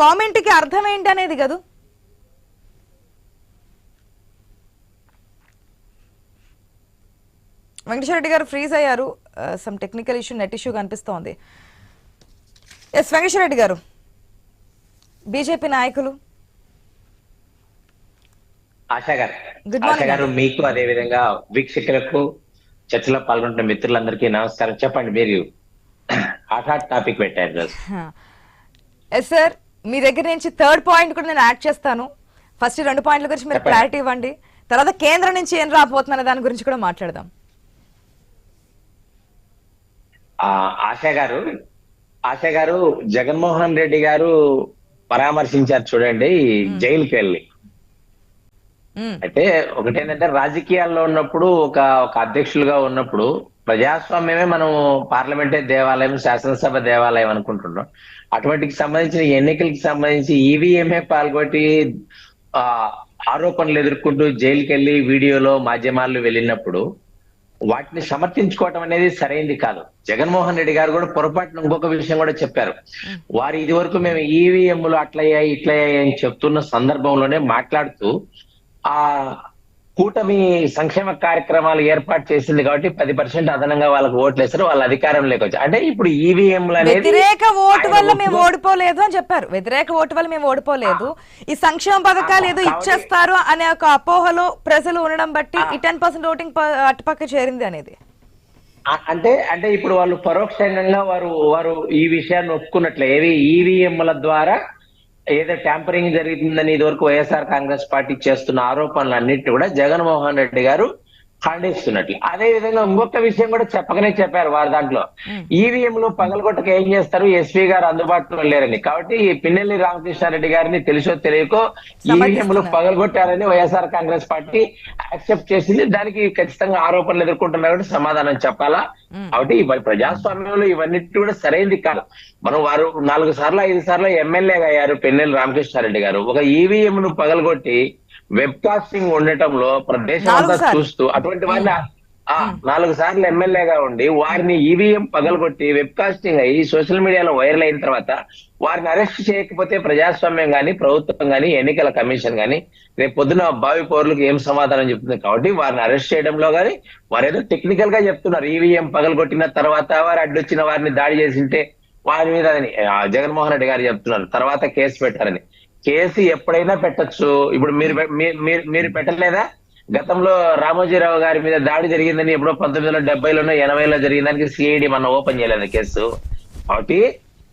కామెంట్కి అర్థం ఏంటి అనేది కదా? వెంకటేశ్వర రెడ్డి గారు ఫ్రీజ్ అయ్యారు. Some technical issue net issue కనిపిస్తోంది. ఎస్ వెంకటేశ్వర రెడ్డి గారు బీజేపీ నాయకులు. ఆశా గారు. గారు. మీకు అదే విధంగా వీక్షకులకు చర్చలో పాల్గొంటున్న మిత్రులందరికీ నమస్కారం. చెప్పండి మీరు హాట్ హాట్ టాపిక్ పెట్టారు. ఎస్ సార్ మీ దగ్గర నుంచి థర్డ్ పాయింట్ కూడా నేను యాడ్ చేస్తాను. ఫస్ట్ రెండు పాయింట్ల గురించి మీరు. క్లారిటీ ఇవ్వండి. తర్వాత కేంద్రం నుంచి ఏం రాబోతుందనే దాని గురించి కూడా మాట్లాడదాం. ఆశా గారు ఆశా గారు జగన్మోహన్ రెడ్డి గారు పరామర్శించారు చూడండి జైలుకి వెళ్ళి. అయితే ఒకటేంటంటే రాజకీయాల్లో ఉన్నప్పుడు ఒక ఒక అధ్యక్షులుగా ఉన్నప్పుడు ప్రజాస్వామ్యమే మనం పార్లమెంటే దేవాలయం శాసనసభ దేవాలయం అనుకుంటున్నాం. అటువంటికి సంబంధించిన ఎన్నికలకు సంబంధించి ఈవీఎంఏ పాల్గొట్టి ఆ ఆరోపణలు ఎదుర్కొంటూ జైలుకి వెళ్ళి వీడియోలో మాధ్యమాల్లో వెళ్ళినప్పుడు వాటిని సమర్థించుకోవటం అనేది సరైంది కాదు. జగన్మోహన్ రెడ్డి గారు కూడా పొరపాటున ఇంకొక విషయం కూడా చెప్పారు. వారు ఇది వరకు మేము ఈవీఎంలు అట్లయ్యాయి ఇట్లయ్యాయి అని చెప్తున్న సందర్భంలోనే మాట్లాడుతూ ఆ కూటమి సంక్షేమ కార్యక్రమాలు ఏర్పాటు చేసింది కాబట్టి పది పర్సెంట్ అదనంగా వాళ్ళకి ఓట్లు వేస్తారు వాళ్ళ అధికారం లేకొచ్చు. అంటే ఇప్పుడు ఈవీఎంలు అనేది వ్యతిరేక ఓటు వల్ల మేము ఓడిపోలేదు అని చెప్పారు. వ్యతిరేక ఓటు వల్ల మేము ఓడిపోలేదు. ఈ సంక్షేమ పథకాలు ఏదో ఇచ్చేస్తారు అనే ఒక అపోహలో ప్రజలు ఉండడం బట్టి ఈ టెన్ పర్సెంట్ ఓటింగ్ అటుపక్క చేరింది అనేది. అంటే అంటే ఇప్పుడు వాళ్ళు పరోక్షంగా వారు వారు ఈ విషయాన్ని ఒప్పుకున్నట్లే. ఏవి ఈవీఎంల ద్వారా ఏదో ట్యాంపరింగ్ జరుగుతుందని ఇదివరకు వైఎస్ఆర్ కాంగ్రెస్ పార్టీ చేస్తున్న ఆరోపణలు అన్నిటి కూడా జగన్మోహన్ రెడ్డి గారు ఖండిస్తున్నట్లు. అదే విధంగా ఇంకొక విషయం కూడా చెప్పకనే చెప్పారు వారు దాంట్లో. ఈవీఎంలు పగలగొట్టక ఏం చేస్తారు? ఎస్పీ గారు అందుబాటులో లేరని. కాబట్టి ఈ పిన్నెల్లి రామకృష్ణారెడ్డి గారిని తెలుసో తెలియకో ఈవీఎంలు. పగలగొట్టారని వైఎస్ఆర్ కాంగ్రెస్ పార్టీ యాక్సెప్ట్ చేసింది. దానికి ఖచ్చితంగా ఆరోపణలు ఎదుర్కొంటున్నా కూడా సమాధానం చెప్పాలా? కాబట్టి ఇవ- ప్రజాస్వామ్యంలో ఇవన్నీ కూడా సరైనది కాదు. మనం వారు నాలుగు సార్లు ఐదు సార్లు ఎమ్మెల్యేగా అయ్యారు పెన్నెల్లి రామకృష్ణారెడ్డి గారు. ఒక ఈవీఎం ను పగలగొట్టి వెబ్ కాస్టింగ్ ఉండటంలో ప్రదేశం అంతా. చూస్తూ అటువంటి ఆ నాలుగు సార్లు ఎమ్మెల్యేగా ఉండి వారిని ఈవీఎం పగలగొట్టి వెబ్ కాస్టింగ్ అయ్యి సోషల్ మీడియాలో వైరల్ అయిన తర్వాత వారిని అరెస్ట్ చేయకపోతే ప్రజాస్వామ్యం గాని ప్రభుత్వం గాని ఎన్నికల కమిషన్ గాని రేపు పొద్దున భావి పౌరులకు ఏం సమాధానం చెప్తుంది కాబట్టి వారిని అరెస్ట్ చేయడంలో గాని వారు ఏదో టెక్నికల్గా చెప్తున్నారు. ఈవీఎం పగలగొట్టిన తర్వాత వారు అడ్డొచ్చిన వారిని దాడి చేసింటే వారి మీద జగన్మోహన్ రెడ్డి గారు చెప్తున్నారు. తర్వాత కేసు పెట్టారని. కేసు ఎప్పుడైనా పెట్టొచ్చు. ఇప్పుడు మీరు మీరు మీరు పెట్టలేదా? గతంలో రామోజీరావు గారి మీద దాడి జరిగిందని ఎప్పుడో పంతొమ్మిది వందల డెబ్బైలోనో ఎనభైలో జరిగిన దానికి సిఐడి మన ఓపెన్ చేయలేదు కేసు. కాబట్టి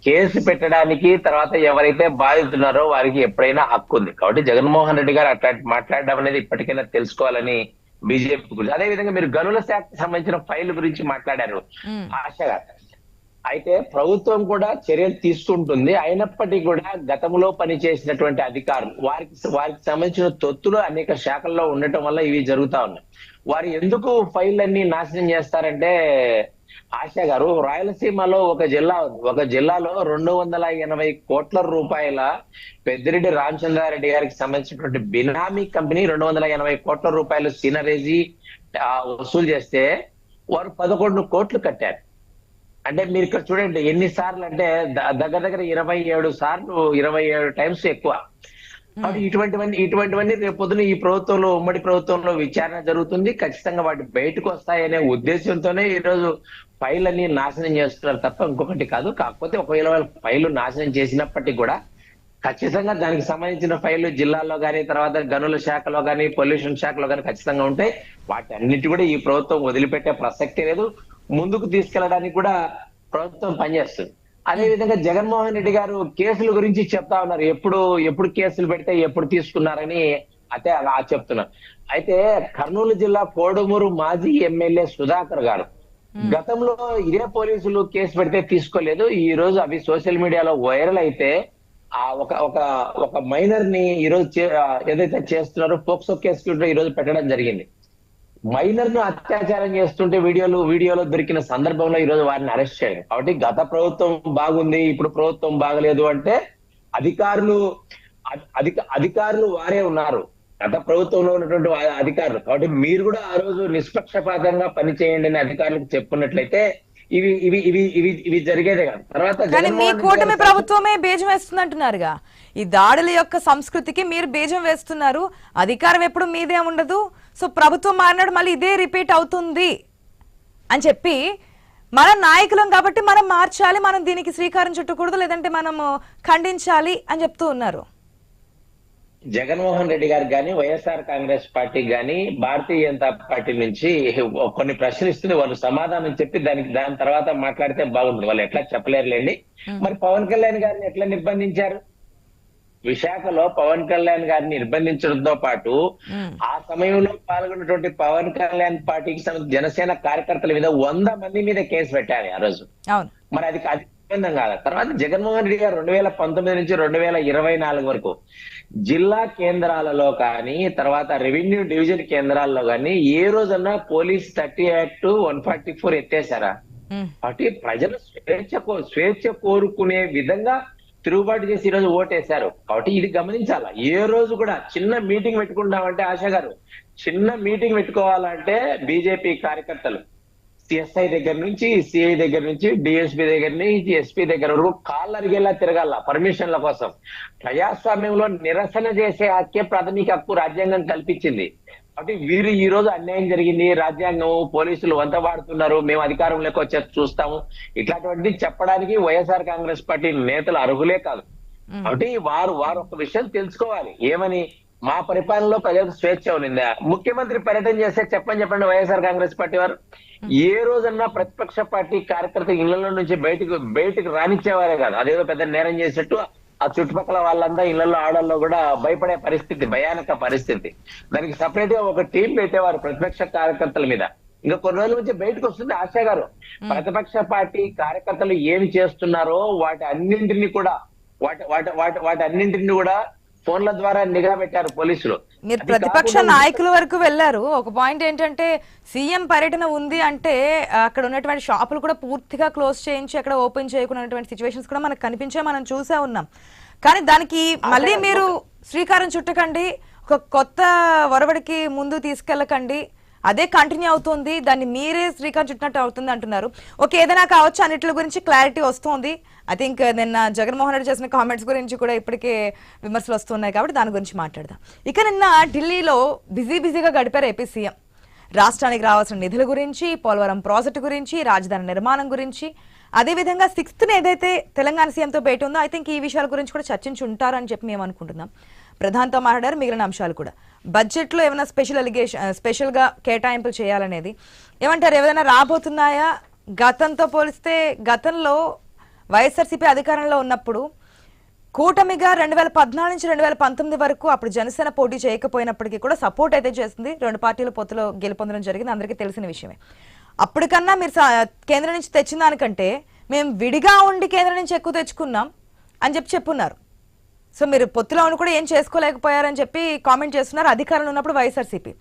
కేసు పెట్టడానికి తర్వాత ఎవరైతే బాధితున్నారో వారికి ఎప్పుడైనా హక్కు ఉంది. కాబట్టి జగన్మోహన్ రెడ్డి గారు అట్లాంటి మాట్లాడడం అనేది ఇప్పటికైనా తెలుసుకోవాలని బీజేపీ గురించి అదే విధంగా మీరు గనుల శాఖకు సంబంధించిన ఫైల్ గురించి మాట్లాడారు. ఆశగా. అయితే ప్రభుత్వం కూడా చర్యలు తీసుకుంటుంది అయినప్పటికీ కూడా గతంలో పనిచేసినటువంటి అధికారులు వారికి వారికి సంబంధించిన తొత్తులు అనేక శాఖల్లో ఉండటం వల్ల ఇవి జరుగుతా ఉన్నాయి. వారు ఎందుకు ఫైల్ అన్ని నాశనం చేస్తారంటే ఆశా గారు రాయలసీమలో ఒక జిల్లా ఉంది. ఒక జిల్లాలో రెండు వందల ఎనభై కోట్ల రూపాయల పెద్దిరెడ్డి రామచంద్రారెడ్డి గారికి సంబంధించినటువంటి బినామీ కంపెనీ రెండు వందల ఎనభై కోట్ల రూపాయలు సీనరేజీ ఆ, వసూలు చేస్తే వారు పదకొండు కోట్లు కట్టారు. అంటే మీరు ఇక్కడ చూడండి ఎన్ని సార్లు అంటే దగ్గర దగ్గర ఇరవై ఏడు సార్లు ఇరవై ఏడు టైమ్స్ ఎక్కువ. కాబట్టి ఇటువంటివన్నీ ఇటువంటివన్నీ రేపు పొద్దున ఈ ప్రభుత్వంలో ఉమ్మడి ప్రభుత్వంలో విచారణ జరుగుతుంది. ఖచ్చితంగా వాటి బయటకు వస్తాయనే ఉద్దేశంతోనే ఈ రోజు ఫైల్ అన్ని నాశనం చేస్తున్నారు తప్ప ఇంకొకటి కాదు. కాకపోతే ఒకవేళ వాళ్ళు ఫైల్ నాశనం చేసినప్పటికీ కూడా ఖచ్చితంగా దానికి సంబంధించిన ఫైళ్ళు జిల్లాల్లో కానీ తర్వాత గనుల శాఖలో కానీ పొల్యూషన్ శాఖలో కానీ ఖచ్చితంగా ఉంటాయి. వాటి అన్నిటి కూడా ఈ ప్రభుత్వం వదిలిపెట్టే ప్రసక్తి లేదు. ముందుకు తీసుకెళ్ళడానికి కూడా ప్రభుత్వం పనిచేస్తుంది. అదే విధంగా జగన్మోహన్ రెడ్డి గారు కేసుల గురించి చెప్తా ఉన్నారు. ఎప్పుడు ఎప్పుడు కేసులు పెడితే ఎప్పుడు తీసుకున్నారని అయితే అలా చెప్తున్నారు. అయితే కర్నూలు జిల్లా కోడుమూరు మాజీ ఎమ్మెల్యే సుధాకర్ గారు గతంలో ఇదే పోలీసులు కేసు పెడితే తీసుకోలేదు. ఈ రోజు అవి సోషల్ మీడియాలో వైరల్ అయితే ఆ ఒక ఒక ఒక మైనర్ని ఈ రోజు చే- ఆ, ఏదైతే చేస్తున్నారో పోక్సో కేసు ఈ రోజు పెట్టడం జరిగింది. మైనర్ను అత్యాచారం చేస్తుంటే వీడియోలు వీడియోలో దొరికిన సందర్భంలో ఈ రోజు వారిని అరెస్ట్ చేయడం. కాబట్టి గత ప్రభుత్వం బాగుంది ఇప్పుడు ప్రభుత్వం బాగలేదు అంటే అధికారులు అధిక అధికారులు వారే ఉన్నారు. గత ప్రభుత్వంలో ఉన్నటువంటి అధికారులు. కాబట్టి మీరు కూడా ఆ రోజు నిష్పక్షపాతంగా పనిచేయండి అని అధికారులకు చెప్పుకున్నట్లయితే ఇవి ఇవి ఇవి ఇవి ఇవి జరిగేదే కాదు. తర్వాత కానీ మీ కూటమి ప్రభుత్వమే బీజం వేస్తుంది అంటున్నారుగా ఈ దాడుల యొక్క సంస్కృతికి మీరు బీజం వేస్తున్నారు. అధికారం ఎప్పుడు మీదే ఉండదు. సో ప్రభుత్వం మారినాడు మళ్ళీ ఇదే రిపీట్ అవుతుంది అని చెప్పి మనం నాయకులం కాబట్టి మనం మార్చాలి మనం దీనికి శ్రీకారం చుట్టకూడదు లేదంటే మనము ఖండించాలి అని చెప్తూ ఉన్నారు. జగన్మోహన్ రెడ్డి గారికి కానీ వైఎస్ఆర్ కాంగ్రెస్ పార్టీకి కానీ భారతీయ జనతా పార్టీ నుంచి కొన్ని ప్రశ్నలు ఇస్తుంది వాళ్ళు సమాధానం చెప్పి దానికి దాని తర్వాత మాట్లాడితే బాగుంటుంది. వాళ్ళు ఎట్లా చెప్పలేరులేండి. మరి పవన్ కళ్యాణ్ గారిని ఎట్లా నిర్బంధించారు? విశాఖలో పవన్ కళ్యాణ్ గారిని నిర్బంధించడంతో పాటు. ఆ సమయంలో పాల్గొన్నటువంటి పవన్ కళ్యాణ్ పార్టీకి జనసేన కార్యకర్తల మీద వంద మంది మీద కేసు పెట్టారు ఆ రోజు. మరి అది అది సంబంధం కాదు. తర్వాత జగన్మోహన్ రెడ్డి గారు రెండు వేల పంతొమ్మిది నుంచి రెండు వేల ఇరవై నాలుగు వరకు జిల్లా కేంద్రాలలో కానీ తర్వాత రెవెన్యూ డివిజన్ కేంద్రాల్లో కానీ ఏ రోజన్నా police thirty act one forty four ఎత్తేసారా కాబట్టి ప్రజలు స్వేచ్ఛ స్వేచ్ఛ కోరుకునే విధంగా తిరుగుబాటు చేసి ఈ రోజు ఓటేశారు. కాబట్టి ఇది గమనించాలా? ఏ రోజు కూడా చిన్న మీటింగ్ పెట్టుకుంటామంటే ఆశ గారు చిన్న మీటింగ్ పెట్టుకోవాలంటే బీజేపీ కార్యకర్తలు సిఎస్ఐ దగ్గర నుంచి సిఐ దగ్గర నుంచి డిఎస్పీ దగ్గర నుంచి ఎస్పీ దగ్గర వరకు కాళ్ళు అరిగేలా తిరగాల పర్మిషన్ల కోసం. ప్రజాస్వామ్యంలో నిరసన చేసే హక్కే ప్రాథమిక హక్కు రాజ్యాంగం కల్పించింది. కాబట్టి వీరు ఈ రోజు అన్యాయం జరిగింది రాజ్యాంగం పోలీసులు వంత వాడుతున్నారు మేము అధికారంలోకి వచ్చే చూస్తాము. ఇట్లాంటివన్నీ చెప్పడానికి వైఎస్ఆర్ కాంగ్రెస్ పార్టీ నేతలు అర్హులే కాదు. కాబట్టి వారు వారు ఒక విషయం తెలుసుకోవాలి. ఏమని? మా పరిపాలనలో ప్రజలకు స్వేచ్ఛ ఉన్నిందా? ముఖ్యమంత్రి పర్యటన చేస్తే చెప్పని చెప్పండి వైఎస్ఆర్ కాంగ్రెస్ పార్టీ వారు. ఏ రోజన్నా ప్రతిపక్ష పార్టీ కార్యకర్త ఇళ్ళలో నుంచి బయటకు బయటకు రానిచ్చేవారే కాదు. అదేదో పెద్ద నేరం చేసినట్టు ఆ చుట్టుపక్కల వాళ్ళంతా ఇళ్ళలో ఆడల్లో కూడా భయపడే పరిస్థితి భయానక పరిస్థితి. దానికి సపరేట్గా ఒక టీం పెట్టేవారు ప్రతిపక్ష కార్యకర్తల మీద. ఇంకా కొన్ని రోజుల నుంచి బయటకు వస్తుంది ఆశా గారు. ప్రతిపక్ష పార్టీ కార్యకర్తలు ఏమి చేస్తున్నారో వాటి అన్నింటినీ కూడా వాటి వాటి వాటి వాటి అన్నింటిని కూడా ఫోన్ల ద్వారా నిఘా పెట్టారు పోలీసులు. మీరు ప్రతిపక్ష నాయకుల వరకు వెళ్ళారు. ఒక పాయింట్ ఏంటంటే సీఎం పర్యటన ఉంది అంటే అక్కడ ఉన్నటువంటి షాపులు కూడా పూర్తిగా క్లోజ్ చేయించి అక్కడ ఓపెన్ చేయకున్నటువంటి సిచ్యువేషన్స్ కూడా మనకు కనిపించే మనం చూసే ఉన్నాం. కానీ దానికి మళ్ళీ మీరు శ్రీకారం చుట్టకండి ఒక కొత్త ఒరవడికి ముందు తీసుకెళ్ళకండి అదే కంటిన్యూ అవుతుంది దాన్ని మీరే శ్రీకారం చుట్టినట్టు అవుతుంది అంటున్నారు. ఓకే ఏదైనా కావచ్చు? అన్నిటి గురించి క్లారిటీ వస్తుంది. ఐ థింక్ uh, నిన్న జగన్మోహన్ రెడ్డి చేసిన కామెంట్స్ గురించి కూడా ఇప్పటికే విమర్శలు వస్తున్నాయి కాబట్టి దాని గురించి మాట్లాడదాం. ఇక నిన్న ఢిల్లీలో బిజీ బిజీగా గడిపారు ఏపీ సీఎం. రాష్ట్రానికి రావాల్సిన నిధుల గురించి పోలవరం ప్రాజెక్టు గురించి రాజధాని నిర్మాణం గురించి అదేవిధంగా సిక్స్త్ ఏదైతే తెలంగాణ సీఎంతో భేటీ ఉందో ఐ థింక్ ఈ విషయాల గురించి కూడా చర్చించి ఉంటారని చెప్పి మేము అనుకుంటున్నాం. ప్రధానితో మాట్లాడారు మిగిలిన అంశాలు కూడా. బడ్జెట్లో ఏమైనా స్పెషల్ అలిగేషన్ స్పెషల్గా కేటాయింపులు చేయాలనేది. ఏమంటారు ఏమైనా రాబోతున్నాయా? గతంతో పోలిస్తే గతంలో వైఎస్ఆర్సీపీ అధికారంలో ఉన్నప్పుడు కూటమిగా రెండు వేల పద్నాలుగు నుంచి రెండు వేల పంతొమ్మిది వరకు అప్పుడు జనసేన పోటీ చేయకపోయినప్పటికీ కూడా సపోర్ట్ అయితే చేస్తుంది రెండు పార్టీలు పొత్తులో గెలుపొందడం జరిగింది. అందరికీ తెలిసిన విషయమే. అప్పటికన్నా మీరు సా- కేంద్రం నుంచి తెచ్చిన దానికంటే మేము విడిగా ఉండి కేంద్రం నుంచి ఎక్కువ తెచ్చుకున్నాం అని చెప్పి చెప్పున్నారు. సో మీరు పొత్తులో ఉండి కూడా ఏం చేసుకోలేకపోయారని చెప్పి కామెంట్ చేస్తున్నారు అధికారంలో ఉన్నప్పుడు వైఎస్ఆర్సీపీ.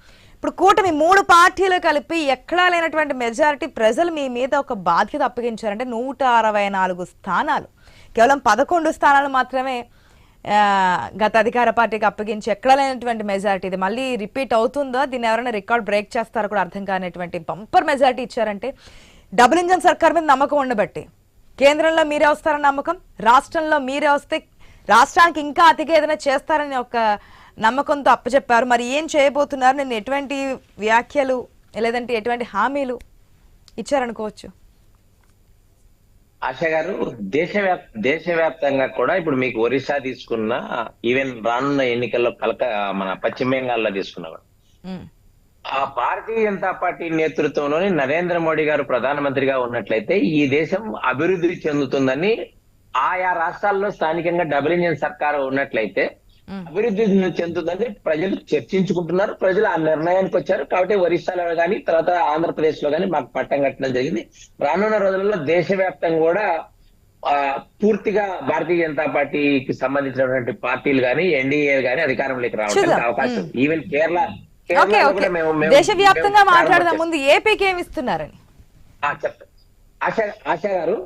ఇప్పుడు కూటమి మూడు పార్టీలు కలిపి ఎక్కడా లేనటువంటి మెజారిటీ ప్రజలు మీ మీద ఒక బాధ్యత అప్పగించారంటే నూట అరవై నాలుగు స్థానాలు. కేవలం పదకొండు స్థానాలు మాత్రమే గత అధికార పార్టీకి అప్పగించి ఎక్కడా లేనటువంటి మెజారిటీ ఇది. మళ్ళీ రిపీట్ అవుతుందో? దీన్ని ఎవరైనా రికార్డ్ బ్రేక్ చేస్తారో కూడా అర్థం కానిటువంటి బంపర్ మెజారిటీ ఇచ్చారంటే డబుల్ ఇంజన్ సర్కార్ మీద నమ్మకం ఉండబట్టి కేంద్రంలో మీరే వస్తారని నమ్మకం రాష్ట్రంలో మీరే వస్తే రాష్ట్రానికి ఇంకా అతిగా ఏదైనా చేస్తారని ఒక నమ్మకంతో అప్పచెప్పారు. మరి ఏం చేయబోతున్నారు? నేను ఎటువంటి వ్యాఖ్యలు లేదంటే ఎటువంటి హామీలు ఇచ్చారనుకోవచ్చు? ఆశ గారు దేశవ్యాప్ దేశవ్యాప్తంగా కూడా ఇప్పుడు మీకు ఒరిస్సా తీసుకున్నా ఈవెన్ రానున్న ఎన్నికల్లో కలక మన పశ్చిమ బెంగాల్లో తీసుకున్నా కూడా ఆ భారతీయ జనతా పార్టీ నేతృత్వంలోని నరేంద్ర మోడీ గారు ప్రధానమంత్రిగా ఉన్నట్లయితే ఈ దేశం అభివృద్ధి చెందుతుందని ఆయా రాష్ట్రాల్లో స్థానికంగా డబుల్ ఇంజిన్ సర్కారు ఉన్నట్లయితే. అభివృద్ధి చెందుతుందని ప్రజలు చర్చించుకుంటున్నారు. ప్రజలు ఆ నిర్ణయానికి వచ్చారు. కాబట్టి ఒరిస్సాలో కానీ తర్వాత ఆంధ్రప్రదేశ్లో కానీ మాకు పట్టం కట్టడం జరిగింది. రానున్న రోజులలో దేశవ్యాప్తంగా కూడా పూర్తిగా భారతీయ జనతా పార్టీకి సంబంధించినటువంటి పార్టీలు కానీ ఎన్డీఏ కానీ అధికారంలోకి రావడానికి. అవకాశం. ఈవెన్ కేరళ దేశవ్యాప్తంగా మాట్లాడదాం ముందు. ఏపీకి ఏమి ఇస్తున్నారని? ఆశ ఆశ గారు.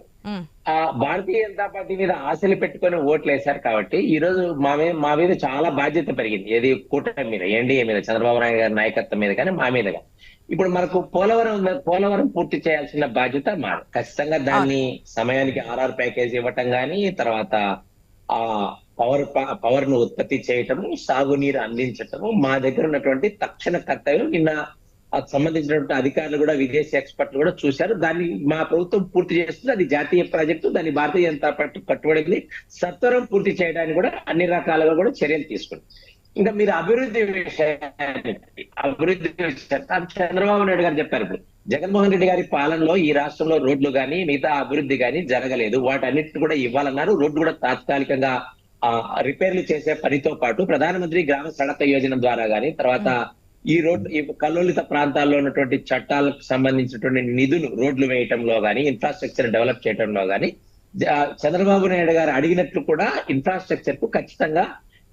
భారతీయ జనతా పార్టీ మీద ఆశలు పెట్టుకొని ఓట్లు వేశారు కాబట్టి ఈ రోజు మా మీద మా మీద చాలా బాధ్యత పెరిగింది. ఏది కూటమి మీద ఎన్డీఏ మీద చంద్రబాబు నాయుడు గారి నాయకత్వం మీద కానీ మా మీద కానీ. ఇప్పుడు మనకు పోలవరం ఉంది- పోలవరం పూర్తి చేయాల్సిన బాధ్యత మా ఖచ్చితంగా దాన్ని సమయానికి ఆర్ఆర్ ప్యాకేజ్ ఇవ్వటం కానీ తర్వాత ఆ పవర్ పవర్ను ఉత్పత్తి చేయటము సాగునీరు అందించటము మా దగ్గర ఉన్నటువంటి తక్షణ కర్తవ్యం నిన్న సంబంధించినటువంటి అధికారులు కూడా విదేశీ ఎక్స్పర్ట్లు కూడా చూశారు. దాన్ని మా ప్రభుత్వం పూర్తి చేస్తుంది. అది జాతీయ ప్రాజెక్టు. దాన్ని భారతీయ జనతా పార్టీ కట్టుబడింది సత్వరం పూర్తి చేయడానికి కూడా అన్ని రకాలుగా కూడా చర్యలు తీసుకుంది. ఇంకా మీరు అభివృద్ధి విషయానికి అభివృద్ధి చంద్రబాబు నాయుడు గారు చెప్పారు ఇప్పుడు. జగన్మోహన్ రెడ్డి గారి పాలనలో ఈ రాష్ట్రంలో రోడ్లు కానీ మిగతా అభివృద్ధి కానీ జరగలేదు. వాటన్నిటిని కూడా ఇవ్వాలన్నారు. రోడ్డు కూడా తాత్కాలికంగా ఆ రిపేర్లు చేసే పనితో పాటు ప్రధానమంత్రి గ్రామ సడక యోజన ద్వారా గానీ తర్వాత ఈ రోడ్డు ఈ కల్లోలిత ప్రాంతాల్లో ఉన్నటువంటి చట్టాలకు సంబంధించినటువంటి నిధులు రోడ్లు వేయటంలో కానీ ఇన్ఫ్రాస్ట్రక్చర్ డెవలప్ చేయటంలో కానీ చంద్రబాబు నాయుడు గారు అడిగినట్లు కూడా ఇన్ఫ్రాస్ట్రక్చర్కు ఖచ్చితంగా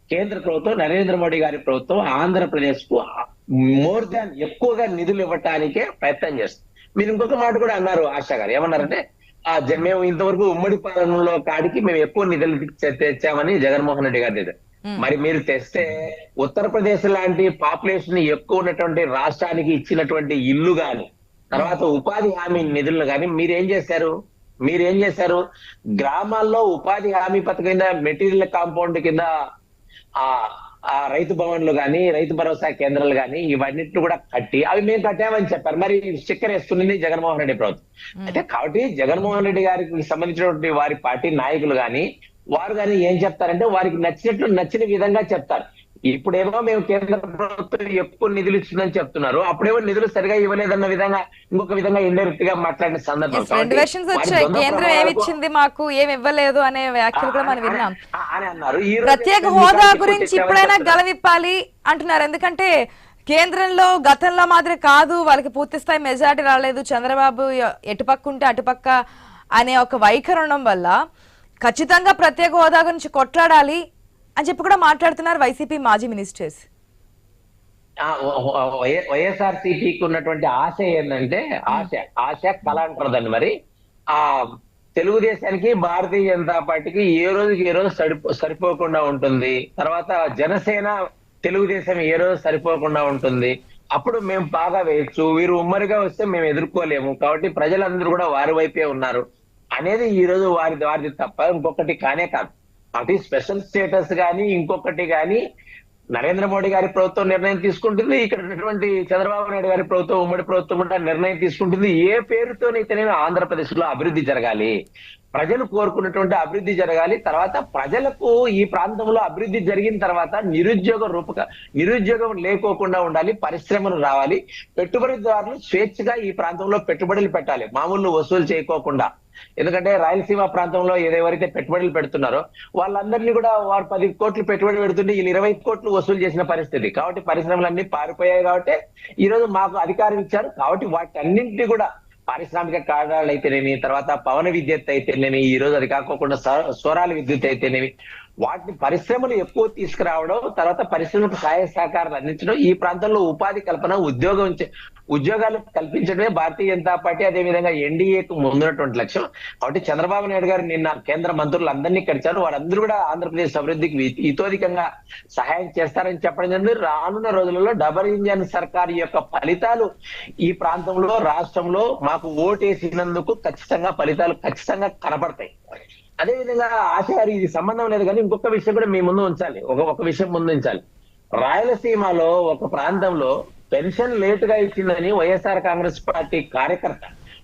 కేంద్ర ప్రభుత్వం నరేంద్ర మోడీ గారి ప్రభుత్వం ఆంధ్రప్రదేశ్కు మోర్ దాన్ ఎక్కువగా నిధులు ఇవ్వటానికే ప్రయత్నం చేస్తుంది. మీరు ఇంకొక మాట కూడా అన్నారు ఆశా గారు. ఏమన్నారంటే ఆ మేము ఇంతవరకు ఉమ్మడి పాలనలో కాడికి మేము ఎక్కువ నిధులు తెచ్చామని జగన్మోహన్ రెడ్డి గారు మరి మీరు తెస్తే ఉత్తరప్రదేశ్ లాంటి పాపులేషన్ ఎక్కువ ఉన్నటువంటి రాష్ట్రానికి ఇచ్చినటువంటి ఇల్లు గాని తర్వాత ఉపాధి హామీ నిధులను గాని మీరేం చేశారు? మీరేం చేశారు? గ్రామాల్లో ఉపాధి హామీ పథకం కింద మెటీరియల్ కాంపౌండ్ కింద ఆ ఆ రైతు భవన్లు గాని రైతు భరోసా కేంద్రాలు గాని ఇవన్నిటిని కూడా కట్టి అవి మేము కట్టామని చెప్పారు. మరి స్టిక్కర్ వేస్తున్నది జగన్మోహన్ రెడ్డి ప్రభుత్వం. అయితే కాబట్టి జగన్మోహన్ రెడ్డి గారికి సంబంధించినటువంటి వారి పార్టీ నాయకులు గాని వారు గాని ఏం చెప్తారంటే వారికి నచ్చినట్లు నచ్చిన విధంగా చెప్తారు. ఇప్పుడేమో మేము కేంద్ర ప్రభుత్వం ఎక్కువ నిధులు ఇచ్చిందని చెప్తున్నారు. అప్పుడేమో నిధులు సరిగా ఇవ్వలేదన్న విధంగా ఇంకొక విధంగా ఇండైరెక్ట్గా మాట్లాడిన సందర్భం. కేంద్రం ఏమి ఇచ్చింది మాకు ఏమి ఇవ్వలేదు అనే వ్యాఖ్యలు కూడా మనం విన్నాం. అని అన్నారు. ఈ ప్రత్యేక హోదా గురించి ఇప్పుడైనా. గలవిప్పాలి అంటున్నారు. ఎందుకంటే కేంద్రంలో గతంలో మాదిరి కాదు వాళ్ళకి పూర్తి స్థాయి మెజారిటీ రాలేదు. చంద్రబాబు ఎటుపక్క ఉంటే అటుపక్క అనే ఒక వైఖరి ఉండడం వల్ల ఖచ్చితంగా ప్రత్యేక హోదా గురించి కొట్లాడాలి అని చెప్పి కూడా మాట్లాడుతున్నారు వైసీపీ మాజీ మినిస్టర్స్. వైఎస్ఆర్ సిపికి ఉన్నటువంటి ఆశ ఏంటంటే ఆశ ఆశ కళ అంటారు మరి. ఆ తెలుగుదేశానికి భారతీయ జనతా పార్టీకి ఏ రోజుకి ఏ రోజు సరిపో సరిపోకుండా ఉంటుంది. తర్వాత జనసేన తెలుగుదేశం ఏ రోజు సరిపోకుండా ఉంటుంది. అప్పుడు మేము బాగా వేయచ్చు. వీరు ఉమ్మడిగా వస్తే మేము ఎదుర్కోలేము. కాబట్టి ప్రజలందరూ కూడా వారి వైపే ఉన్నారు. అనేది ఈ రోజు వారి వారిది తప్ప ఇంకొకటి కానే కాదు. కాబట్టి స్పెషల్ స్టేటస్ కానీ ఇంకొకటి కానీ నరేంద్ర మోడీ గారి ప్రభుత్వం నిర్ణయం తీసుకుంటుంది. ఇక్కడ ఉన్నటువంటి చంద్రబాబు నాయుడు గారి ప్రభుత్వం ఉమ్మడి ప్రభుత్వం కూడా నిర్ణయం తీసుకుంటుంది. ఏ పేరుతోనైతేనే ఆంధ్రప్రదేశ్లో అభివృద్ధి జరగాలి. ప్రజలు కోరుకున్నటువంటి అభివృద్ధి జరగాలి. తర్వాత ప్రజలకు ఈ ప్రాంతంలో అభివృద్ధి జరిగిన తర్వాత నిరుద్యోగ రూపక నిరుద్యోగం లేకోకుండా ఉండాలి. పరిశ్రమలు రావాలి. పెట్టుబడిదారులు స్వేచ్ఛగా ఈ ప్రాంతంలో పెట్టుబడులు పెట్టాలి. మామూలు వసూలు చేయకోకుండా. ఎందుకంటే రాయలసీమ ప్రాంతంలో ఏదెవరైతే పెట్టుబడులు పెడుతున్నారో వాళ్ళందరినీ కూడా వారు పది కోట్లు పెట్టుబడి పెడుతుంటే వీళ్ళు ఇరవై కోట్లు వసూలు చేసిన పరిస్థితి. కాబట్టి పరిశ్రమలన్నీ పారిపోయాయి కాబట్టి ఈ రోజు మాకు అధికారం ఇచ్చారు. కాబట్టి వాటన్నింటినీ కూడా పారిశ్రామిక కారణాలు అయితేనేమి తర్వాత పవన విద్యుత్ అయితేనేమి ఈ రోజు అది కాకోకుండా స్వరాల విద్యుత్ అయితేనేమి వాటిని పరిశ్రమలు ఎక్కువ తీసుకురావడం తర్వాత పరిశ్రమలకు సహాయ సహకారాలు అందించడం ఈ ప్రాంతంలో ఉపాధి కల్పన ఉద్యోగం ఉద్యోగాలు కల్పించడమే భారతీయ జనతా పార్టీ అదే విధంగా ఎన్డీఏకు ముందున్నటువంటి లక్ష్యం. కాబట్టి చంద్రబాబు నాయుడు గారు నిన్న కేంద్ర మంత్రులు అందరినీ కలిశారు. వారందరూ కూడా ఆంధ్రప్రదేశ్ అభివృద్ధికి ఇతోధికంగా సహాయం చేస్తారని చెప్పడం జరిగింది. రానున్న రోజులలో డబల్ ఇంజన్ సర్కార్ యొక్క ఫలితాలు ఈ ప్రాంతంలో రాష్ట్రంలో మాకు ఓటేసినందుకు ఖచ్చితంగా ఫలితాలు ఖచ్చితంగా కనబడతాయి అదే విధంగా ఆశ ఇది సంబంధం లేదు కానీ ఇంకొక విషయం కూడా మీ ముందు ఉంచాలి. ఒక ఒక విషయం ముందు ఉంచాలి. రాయలసీమలో ఒక ప్రాంతంలో పెన్షన్ లేటుగా ఇచ్చిందని వైఎస్ఆర్ కాంగ్రెస్ పార్టీ కార్యకర్త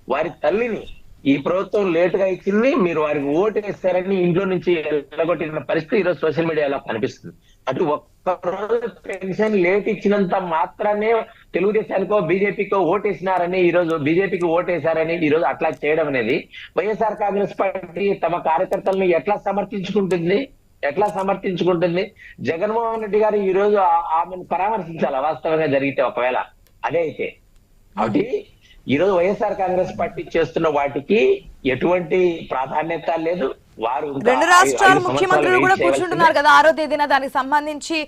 వారి తల్లిని ఈ ప్రభుత్వం లేటుగా ఇచ్చింది మీరు వారికి ఓటు వేస్తారని ఇంట్లో నుంచి వెళ్ళగొట్టిన పరిస్థితి ఈరోజు సోషల్ మీడియాలో కనిపిస్తుంది. అటు ఒక్క పెన్షన్ లేట్ ఇచ్చినంత మాత్రమే తెలుగుదేశానికో బీజేపీకో ఓటేసినారని ఈ రోజు బీజేపీకి ఓటేశారని ఈ రోజు అట్లా చేయడం అనేది వైఎస్ఆర్ కాంగ్రెస్ పార్టీ తమ కార్యకర్తలను ఎట్లా సమర్థించుకుంటుంది? ఎట్లా సమర్థించుకుంటుంది? జగన్మోహన్ రెడ్డి గారు ఈ రోజు ఆమెను పరామర్శించాలి వాస్తవంగా జరిగితే ఒకవేళ? అదే అయితే. కాబట్టి ఈ రోజు వైఎస్ఆర్ కాంగ్రెస్ పార్టీ చేస్తున్న వాటికి ఎటువంటి ప్రాధాన్యత లేదు. వారు రెండు రాష్ట్రాల ముఖ్యమంత్రులు కూడా కూర్చుంటున్నారు కదా ఆరో తేదీన దానికి సంబంధించి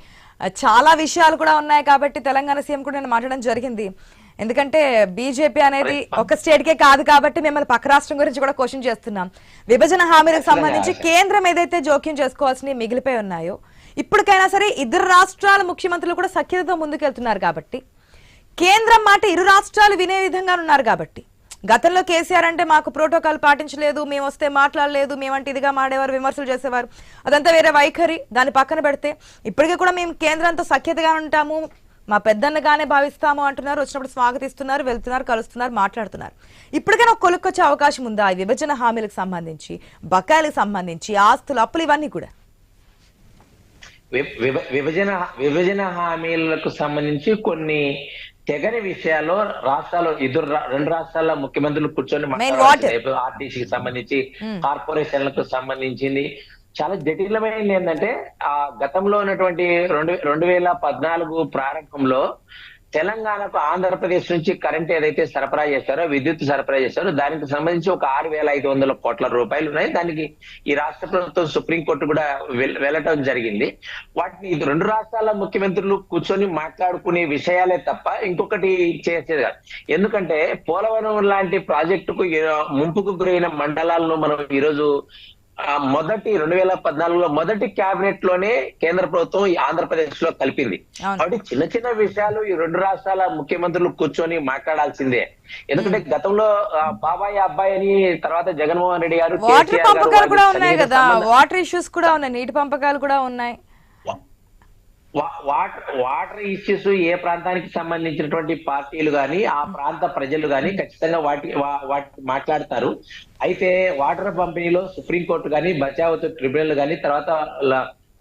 చాలా విషయాలు కూడా ఉన్నాయి కాబట్టి తెలంగాణ సీఎం కూడా నేను మాట్లాడడం జరిగింది. ఎందుకంటే బీజేపీ అనేది ఒక స్టేట్ కే కాదు కాబట్టి మిమ్మల్ని పక్క రాష్ట్రం గురించి కూడా క్వశ్చన్ చేస్తున్నాం. విభజన హామీలకు సంబంధించి కేంద్రం ఏదైతే జోక్యం చేసుకోవాల్సినవి మిగిలిపోయి ఉన్నాయో ఇప్పటికైనా సరే ఇద్దరు రాష్ట్రాల ముఖ్యమంత్రులు కూడా సఖ్యతతో ముందుకెళ్తున్నారు కాబట్టి కేంద్రం మాట ఇరు రాష్ట్రాలు వినే విధంగా ఉన్నారు కాబట్టి. గతంలో కేసీఆర్ అంటే మాకు ప్రోటోకాల్ పాటించలేదు మేము వస్తే మాట్లాడలేదు మేమంటే ఇదిగా మాడేవారు విమర్శలు చేసేవారు. అదంతా వేరే వైఖరి దాన్ని పక్కన పెడితే ఇప్పటికీ కూడా మేము కేంద్రంతో సఖ్యతగా ఉంటాము మా పెద్దన్నగానే భావిస్తాము అంటున్నారు వచ్చినప్పుడు స్వాగతిస్తున్నారు వెళ్తున్నారు కలుస్తున్నారు మాట్లాడుతున్నారు. ఇప్పటికైనా కొలుక్కొచ్చే అవకాశం ఉందా? ఈ విభజన హామీలకు సంబంధించి బకాయిలకు సంబంధించి ఆస్తులు అప్పులు ఇవన్నీ కూడా. విభజన విభజన హామీలకు సంబంధించి కొన్ని తెగని విషయాల్లో రాష్ట్రాలు ఇద్దరు రెండు రాష్ట్రాల ముఖ్యమంత్రులు కూర్చొని. ఆర్టీసీకి సంబంధించి కార్పొరేషన్లకు సంబంధించింది. చాలా జటిలమైనది ఏంటంటే ఆ గతంలో ఉన్నటువంటి రెండు రెండు వేల పద్నాలుగు ప్రారంభంలో తెలంగాణకు ఆంధ్రప్రదేశ్ నుంచి కరెంట్ ఏదైతే సరఫరా చేస్తారో విద్యుత్ సరఫరా చేస్తారో దానికి సంబంధించి ఒక ఆరు వేల ఐదు వందల కోట్ల రూపాయలు ఉన్నాయి. దానికి ఈ రాష్ట్ర ప్రభుత్వం సుప్రీంకోర్టు కూడా వెళ్ళటం జరిగింది. వాటిని ఇది రెండు రాష్ట్రాల ముఖ్యమంత్రులు కూర్చొని మాట్లాడుకునే విషయాలే తప్ప ఇంకొకటి చేసేది కాదు. ఎందుకంటే పోలవరం లాంటి ప్రాజెక్టుకు ముంపుకు గురైన మండలాలను మనం ఈరోజు ఆ మొదటి రెండు వేల పద్నాలుగులో మొదటి కేబినెట్లోనే కేంద్ర ప్రభుత్వం ఈ ఆంధ్రప్రదేశ్లో కలిపింది. కాబట్టి చిన్న చిన్న విషయాలు ఈ రెండు రాష్ట్రాల ముఖ్యమంత్రులు కూర్చొని మాట్లాడాల్సిందే. ఎందుకంటే గతంలో బాబాయ్ అబ్బాయి అని తర్వాత జగన్మోహన్ రెడ్డి గారు వాటర్ పంపకాలు కూడా ఉన్నాయి కదా. వాటర్ ఇష్యూస్ కూడా ఉన్నాయి నీటి పంపకాలు కూడా ఉన్నాయి. వాటర్ వాటర్ ఇష్యూస్ ఏ ప్రాంతానికి సంబంధించినటువంటి పార్టీలు గాని ఆ ప్రాంత ప్రజలు గాని ఖచ్చితంగా వాటి వాటి మాట్లాడతారు. అయితే వాటర్ పంపిణీలో సుప్రీంకోర్టు గాని బచావత్ ట్రిబ్యునల్ గాని తర్వాత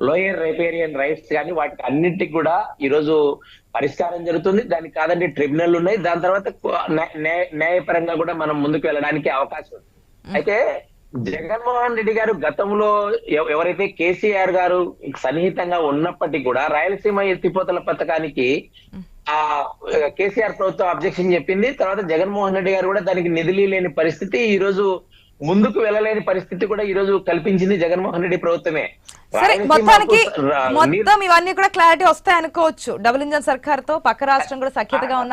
లోయర్ రైపేరియన్ రైట్స్ కానీ వాటికి అన్నింటికి కూడా ఈ రోజు పరిష్కారం జరుగుతుంది. దానికి కాదండి ట్రిబ్యునల్ ఉన్నాయి. దాని తర్వాత న్యాయ- న్యాయ- న్యాయపరంగా కూడా మనం ముందుకు వెళ్ళడానికి అవకాశం ఉంది. అయితే జగన్మోహన్ రెడ్డి గారు గతంలో ఎవ- ఎవరైతే కేసీఆర్ గారు సన్నిహితంగా ఉన్నప్పటికీ కూడా రాయలసీమ ఎత్తిపోతల పథకానికి ఆ కేసీఆర్ ప్రభుత్వం అబ్జెక్షన్ చెప్పింది. తర్వాత జగన్మోహన్ రెడ్డి గారు కూడా దానికి నిధులు లేని పరిస్థితి. ఈ రోజు ముందుకు వెళ్ళలేని పరిస్థితి కూడా ఈ రోజు కల్పించింది జగన్మోహన్ రెడ్డి ప్రభుత్వమే. సరే మొత్తానికి మొత్తం ఇవన్నీ కూడా క్లారిటీ వస్తాయి అనుకోవచ్చు డబుల్ ఇంజన్ సర్కార్తో పక్క రాష్ట్రం కూడా సఖ్యతగా ఉన్న